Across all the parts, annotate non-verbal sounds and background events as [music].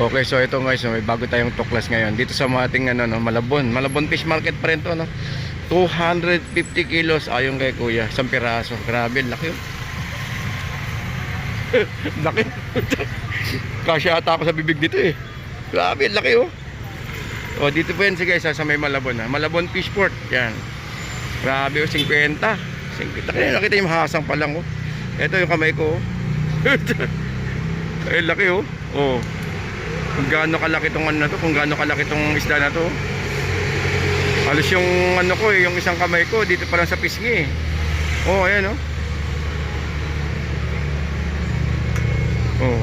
Okay, so ito guys, may bago tayong tuklas ngayon. Dito sa ating ano, no, Malabon. Malabon Fish Market pa rin to, no? 250 kilos ayon kay kuya. Isang piraso. Grabe, laki. oh. [laughs] laki. [laughs] Kasya ata ako sa bibig dito eh. Grabe, laki oh. O, dito po yan si guys, sa may Malabon. Ha. Malabon Fish Port. Yan. Grabe oh, 50. 50. Kaya nakita yung hasang pa lang oh. Ito yung kamay ko oh. [laughs] Eh, laki oh. Oh. Kung gaano kalaki tong ano na to, kung gaano kalaki tong isda na to. Halos yung ano ko eh, yung isang kamay ko dito pa lang sa pisngi. eh. Oh, ayan oh. Oh.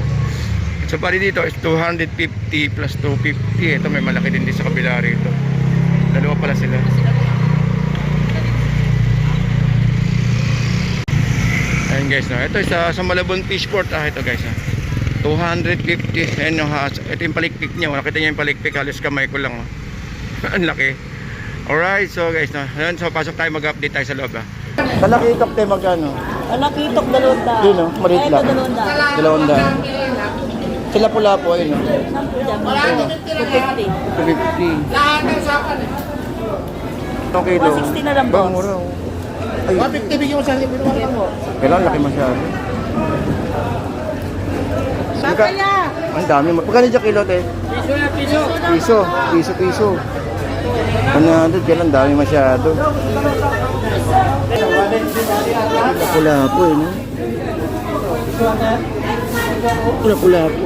So bali dito is 250 plus 250. Ito may malaki din din sa kabila rito. Dalawa pala sila. Ayan guys, no. Ito sa, sa Malabon Fishport ah, ito guys. Ah. 250. Ayan yung has. Ito yung palikpik niya. Nakita niyo yung palikpik. Halos kamay ko lang. Oh. [laughs] Ang laki. Alright, so guys, no. Ayan, so pasok tayo mag-update tayo sa loob ah. Kalaki itok tayo magkano? Anak itok dalawang daan. Yun, oh, maliit Ay, lang. Dalawang daan. Sila pula po ayun. No? Sampo dyan. Ito, 250. 250. Itong kilo. 160 na lang, Ba, boss. mura. oh. Ay, 150 bigyan mo sa. Sige po. kailangan laki masyado. Papaya! Ang dami. Magkano dyan kilo, te? Piso na, piso. Piso. Piso, piso. Ano doon, kailan dami masyado. Pula po eh, no? Pula pula po.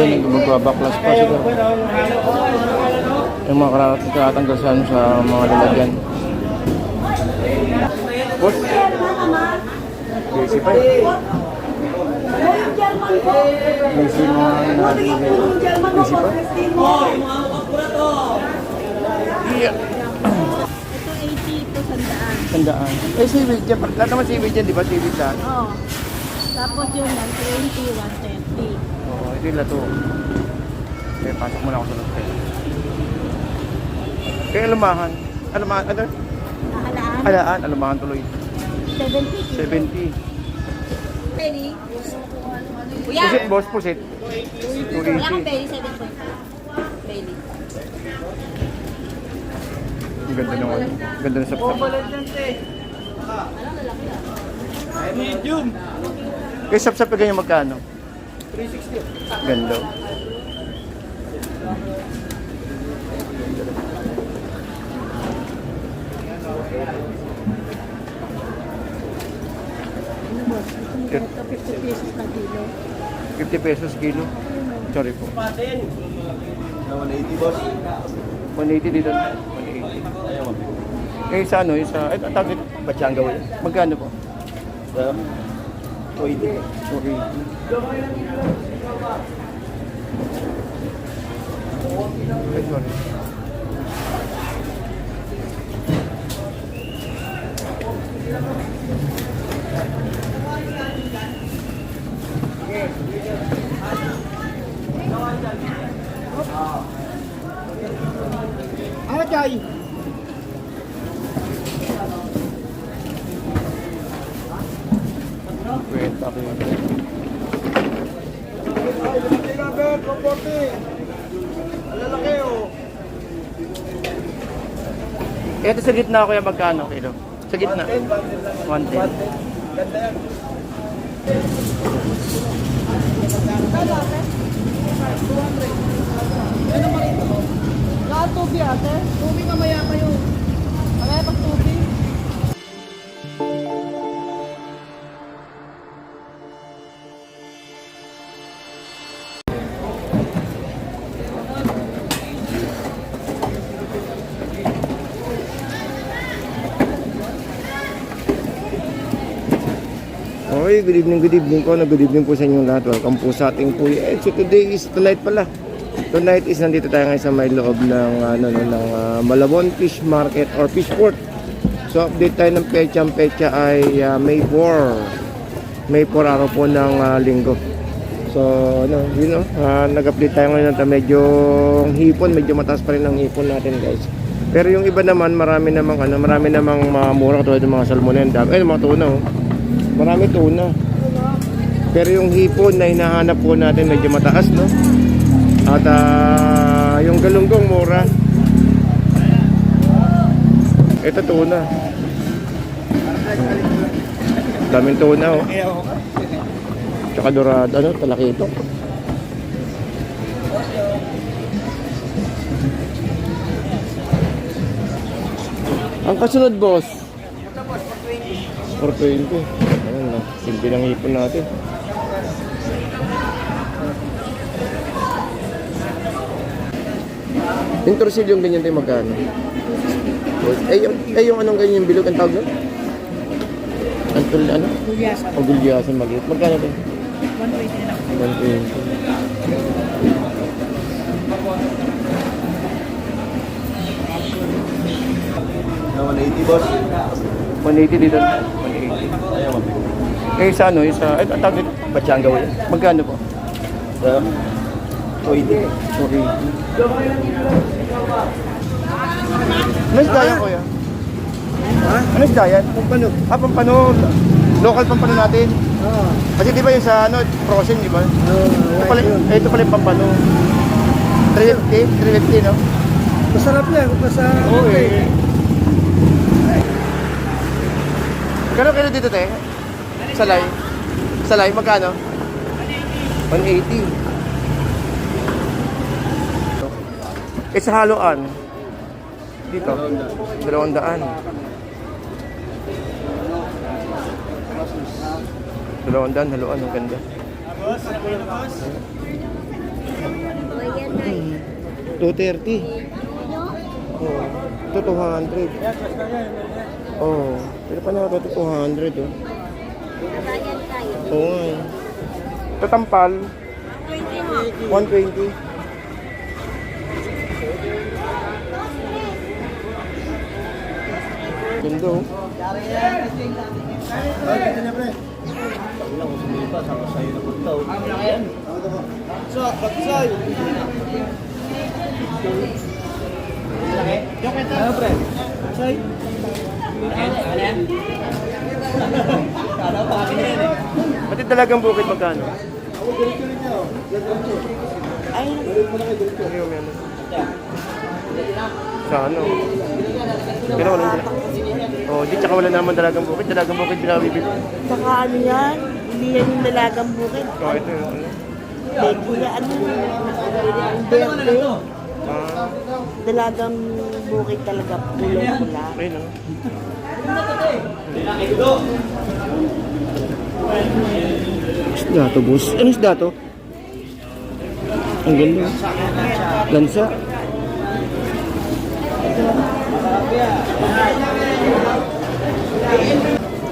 Yan, magbabaklas pa sila. Yung mga karat karatanggal sa, ano, sa mga lalagyan. Boss? Busy pa eh. Busy mga nabigay. Busy pa? Yeah. Ito 80, ito sandaan. Tandaan. Eh, seaweed dyan. Lahat naman seaweed dyan, di ba? Seaweed lahat. Oo. Tapos yung 120, 130. Oo, ito yung lato. Okay, pasok muna ako sa lato. Kaya alumahan. Alumahan, ano? Nahalaan? Alaan, alumahan tuloy. 70 kilo. 70. Penny. Kuya! Pusit, boss, pusit. Wala kang 280. penny, 7.5. Penny. Ang ganda ng ano. Ang Ganda ng sapsap. Medium. Kaya sapsap pa ganyan magkano? 360. Ganda. Ito 50 pesos na kilo. 50 pesos kilo. Sorry po. Patin. 180 boss. 180 dito. 180. Eh, sa ano? Yung sa... Eh, ang tawag dito? Bachanga wala. Magkano po? Sa 280. Okay. Ay, sorry. Ano chay? Kwenta ko yun. Robert, 140. Lalaki oh. Ito sa gitna yung magkano kilo? Sa gitna. 110. Ganda yan. Lahat tubi ate. Tubi mamaya Okay, good evening, good evening po. Good evening po sa inyong lahat. Welcome po sa ating po. Eh, so today is, tonight pala. Tonight is nandito tayo ngayon sa may loob ng, ano, no, ng ah, Malabon Fish Market or Fish Port. So update tayo ng pecha. Ang pecha ay ah, May 4. May 4 araw po ng ah, linggo. So, ano, yun know, nag-update tayo ngayon na medyo hipon, medyo mataas pa rin ang hipon natin guys. Pero yung iba naman, marami namang ano, marami namang mga mura tulad ng mga salmonen, dami, eh, mga tuna oh. Marami tuna. Pero yung hipon na hinahanap po natin medyo mataas, no? At ah, yung galunggong mura. Ito tuna. Daming tuna, oh. Tsaka dorado, ano, talakito. Ang kasunod, boss. 420. Ayan na, simple ng ipon natin. Yung torsil yung ganyan tayo magkano? Eh yung, eh yung anong ganyan bilog ang tawag doon? Ang tul, ano? Gulyasan. O gulyasan maliit. Magkano din? 120 na. 120. Na 180 boss. 180 dito. 180. Ayaw mo. Eh sa ano? Isa, eh, ang tawag dito? Pachanga wala. Magkano po? Sa 280. Sorry. Ano isda yan, kuya? Ha? Ano isda yan? Pampano? Ah, pampano. Local pampano natin. Oo. Kasi di ba yung sa ano, frozen, di ba? Ito pala, eh, ito pala yung pampano. 350, 350, no? Masarap yan. Basta... Oo eh. Magkano kilo dito, te? Salay? Salay, magkano? 180. Eh, sa haluan? Dito? Dalawang daan. Dalawang daan, haluan. Ang ganda. Two thirty. Oh, ito 200. Oh, pero pa na ito 200 oh. Oo nga eh. Ito tampal. 120. Ganda oh. Ano, pre? Baksay. Pati dalagang bukid magkano? Ay, Ano yung ano? Sa ano? Pero wala dala. Oh, di tsaka wala naman dalagang bukid. Dalagang bukid pinabibili. saka ano yan? Hindi yan yung dalagang bukid. Oh, ito yung ano. Hindi yan ano yung berde. Ah, Dalagang bukid talaga. Pula-pula. ayun ano. Isda to, boss. Ano isda to? Ang ganda. Lansa.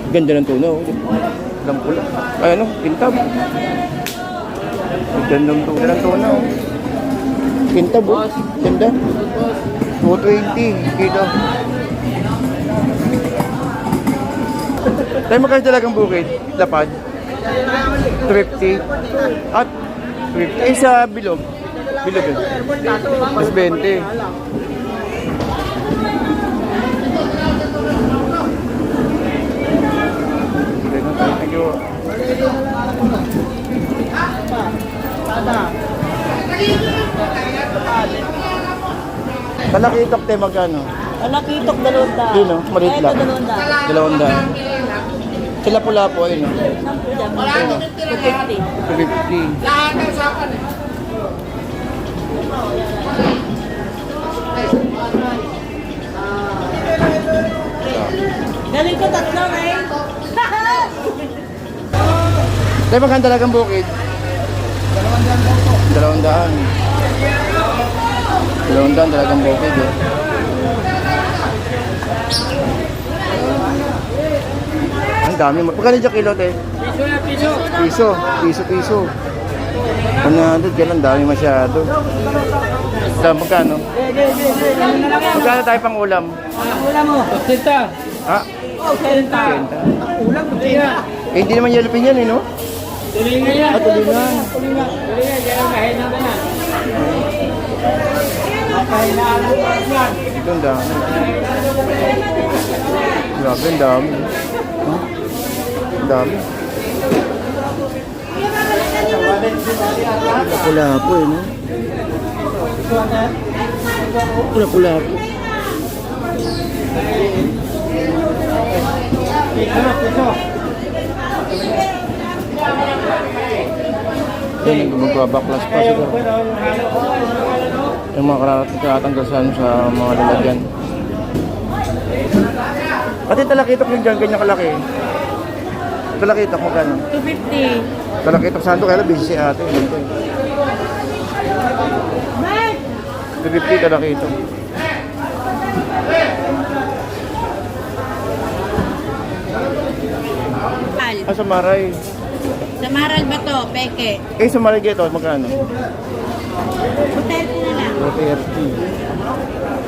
Ganda ng tunaw. Lampula. Ay ano, kintab. Ang Ganda ng tunaw ng tunaw. Kintab, oh. Ganda. 220 kilo. Tayo magkano talagang bukid? Lapad? 350. At 50. Eh sa bilog. Bilog yun. Mas 20. Thank you. Talakitok tayo magkano? Malakitok dalawang daan. Yun, no? Maliit Ito lang. dalawang daan. Dalawang daan. Sila pula po ayun. no? Sampu dyan. 250. 250. Galing ko tatlo eh. Tayo magkano talagang bukid? Dalawang daan. Dalawang daan talagang bukid eh. Ang dami. Magkano dyan kilo, te? Piso na piso. Piso. Piso, piso. Ano, yan ang dami masyado. Sa magkano? Magkano tayo pang ulam? Wala mo. Tita. Ha? Oh, tenta. Kenta. Ulang mo tita. Eh, hindi naman yellow pin yan eh, no? Tulingan yan. Ah, tulingan. Tulingan. Tulingan. Diyan ang kahinan ka na. Ang kahinaan mo yan. dito, ang dami. Grabe, ang dami. Huh? Ang dami. Pula po eh, no? Pula-pula po. Yan, magbabaklas pa siguro. Yung mga sa, ano, sa mga lalagyan. Pati talakitok yung dyan, ganyan kalaki. Talakitok mo gano'n? 250. Talakitok saan to? Kaya lang busy si ate. Ganito eh. 250 talakitok. Al. Ah, sa Maray. Sa Maral ba to? Peke. Eh, sa Maray ito, magkano? Hotel na lang. 230.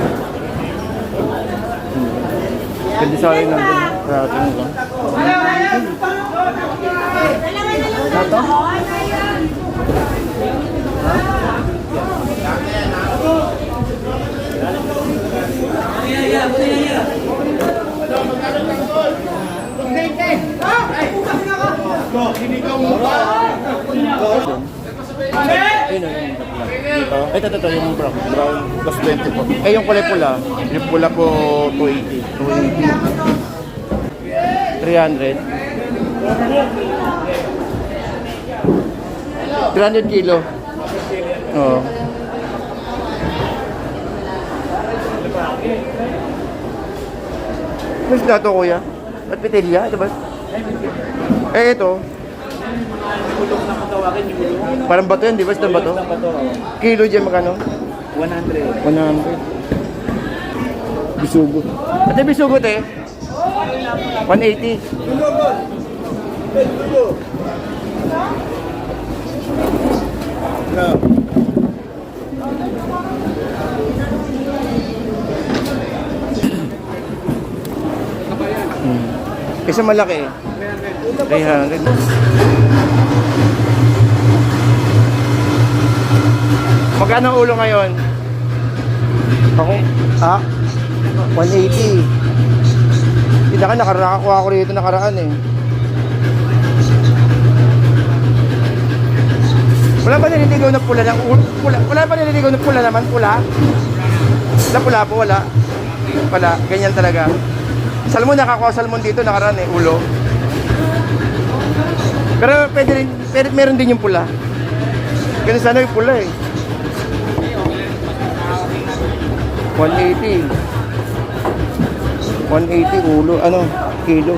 Pwede sa akin ng karating lang. Ayun, ayun, Dito? Ay, ito, ito, yung brown. Brown plus 20 po. Eh, yung kulay pula. Yung pula po, 280. 280. 300. 300 kilo. Oo. Mas na to, kuya? At petilya? Ito ba? Eh, ito. Na yung. Parang bato yan, di ba? Sa bato? Bato. Kilo dyan magkano? 100. 100. Bisugo. Ate, bisugo, te. 180. Hmm. Kasi malaki eh. 300. Magkano ang ulo ngayon? Ako? Ha? 180. Hindi ka nakarakuha ako rito nakaraan eh. Wala ba nililigaw na pula ng? Pula, wala ba nililigaw na pula naman? Pula? Wala pula po, wala. Wala, ganyan talaga. Salmon, nakakuha salmon dito, nakaraan eh, ulo. Pero pwede rin, pwede, meron din yung pula. Ganun sana yung pula eh. 180. 180 ulo, ano, kilo.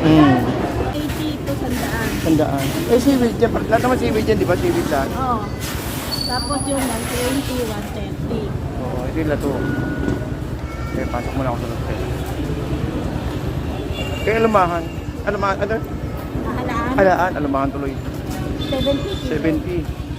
Hmm. 80 to sandaan. Tandaan. Eh, seaweed dyan. Lahat naman seaweed dyan, di ba? Seaweed lahat. Oo. Tapos yung 120, 130. Oo, ito yung lato. Okay, pasok muna ako sa hotel. Kaya alumahan. Alumahan, ano? Kahalaan? Alaan, alumahan tuloy. 70 kilo. 70.